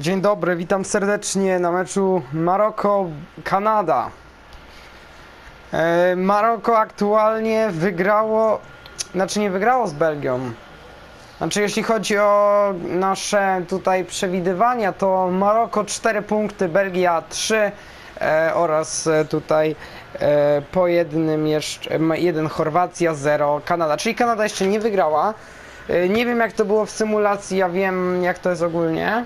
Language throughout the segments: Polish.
Dzień dobry, witam serdecznie na meczu Maroko-Kanada. E, Maroko aktualnie wygrało, znaczy nie wygrało z Belgią. Znaczy jeśli chodzi o nasze tutaj przewidywania, to Maroko 4 punkty, Belgia 3 e, oraz tutaj e, po jednym jeszcze, jeden Chorwacja, 0 Kanada. Czyli Kanada jeszcze nie wygrała. E, nie wiem jak to było w symulacji, ja wiem jak to jest ogólnie.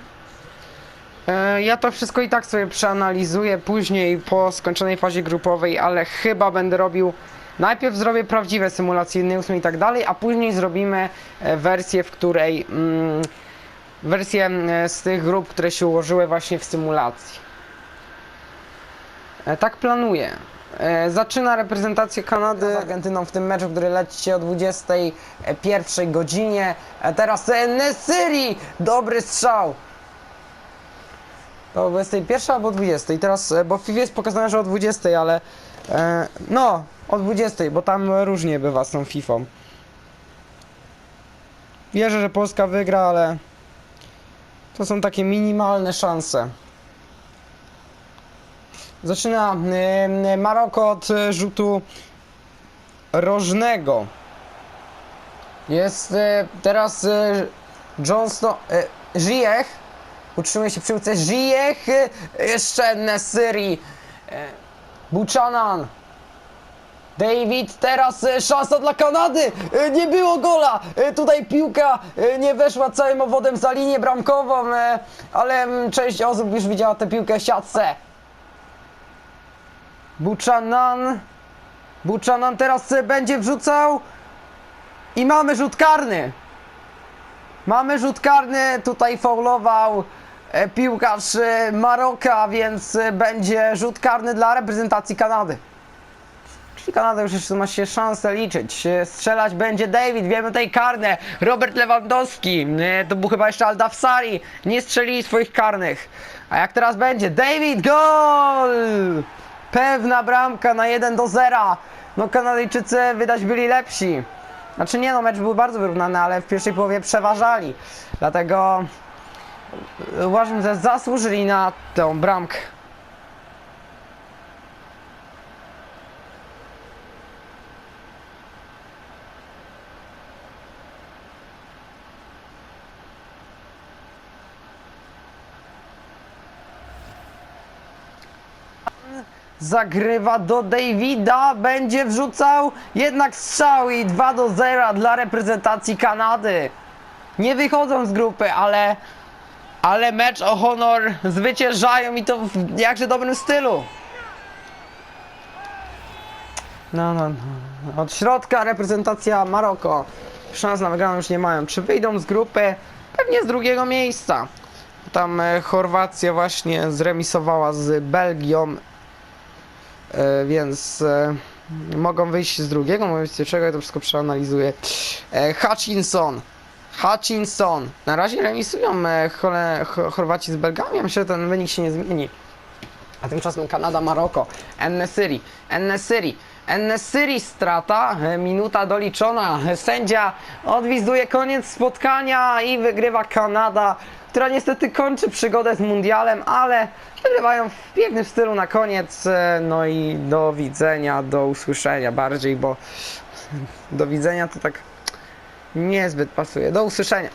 E, Ja to wszystko i tak sobie przeanalizuję później po skończonej fazie grupowej, ale chyba będę robił. Najpierw zrobię prawdziwe symulacje Neusmy i tak dalej, a później zrobimy e, wersję, w której. Mm, wersję e, z tych grup, które się ułożyły właśnie w symulacji. Tak planuję. Zaczyna reprezentacja Kanady z Argentyną w tym meczu, który leci o 21 godzinie. Teraz Nesyri! Dobry strzał! O 21 albo 20. Teraz, e, bo w FIFA jest pokazane, że o 20, ale e, no, o 20, bo tam różnie bywa z tą FIFA. Wierzę, że Polska wygra, ale to są takie minimalne szanse. Zaczyna e, Maroko od e, rzutu rożnego. Jest e, teraz e, Johnston, e, Utrzymuje się przy piłce Ziyech, e, jeszcze Nesyri, e, Buchanan, David, teraz e, szansa dla Kanady, E, nie było gola, tutaj piłka nie weszła całym owodem za linię bramkową, ale mm, część osób już widziała tę piłkę w siatce. Buchanan, Buchanan teraz będzie wrzucał. I mamy rzut karny. Mamy rzut karny, tutaj faulował e, piłkarz e, Maroka, więc e, będzie rzut karny dla reprezentacji Kanady. Czyli Kanada już jeszcze ma się szansę liczyć. Strzelać będzie David, wiemy tutaj karne. Robert Lewandowski, to był chyba jeszcze Aldafsari, nie strzelili swoich karnych. A jak teraz będzie? David, gol! Pewna bramka na 1 do 0. No Kanadyjczycy wydać byli lepsi. Znaczy nie no, mecz był bardzo wyrównany, ale w pierwszej połowie przeważali. Dlatego uważam, że zasłużyli na tę bramkę. Zagrywa do Davida, będzie wrzucał jednak strzał i 2 do 0 dla reprezentacji Kanady. Nie wychodzą z grupy, ale ale mecz o honor zwyciężają i to w jakże dobrym stylu. No, no, no. Od środka reprezentacja Maroko. Szans na wygraną już nie mają. Czy wyjdą z grupy? Pewnie z drugiego miejsca. Tam e, Chorwacja właśnie zremisowała z Belgią więc e, mogą wyjść z drugiego, mogą wyjść z ja to wszystko przeanalizuję. E, Hutchinson. Hutchinson. Na razie remisują e, Chorwaci z Belgami, myślę, że ten wynik się nie zmieni. A tymczasem Kanada, Maroko. Ennesyri. Ennesyri. Ennesyri strata, e, minuta doliczona. E, Sędzia odwizuje koniec spotkania i wygrywa Kanada, która niestety kończy przygodę z mundialem, ale wygrywają w pięknym stylu na koniec. e, No i do widzenia, do usłyszenia bardziej, bo do widzenia to tak niezbyt pasuje. Do usłyszenia.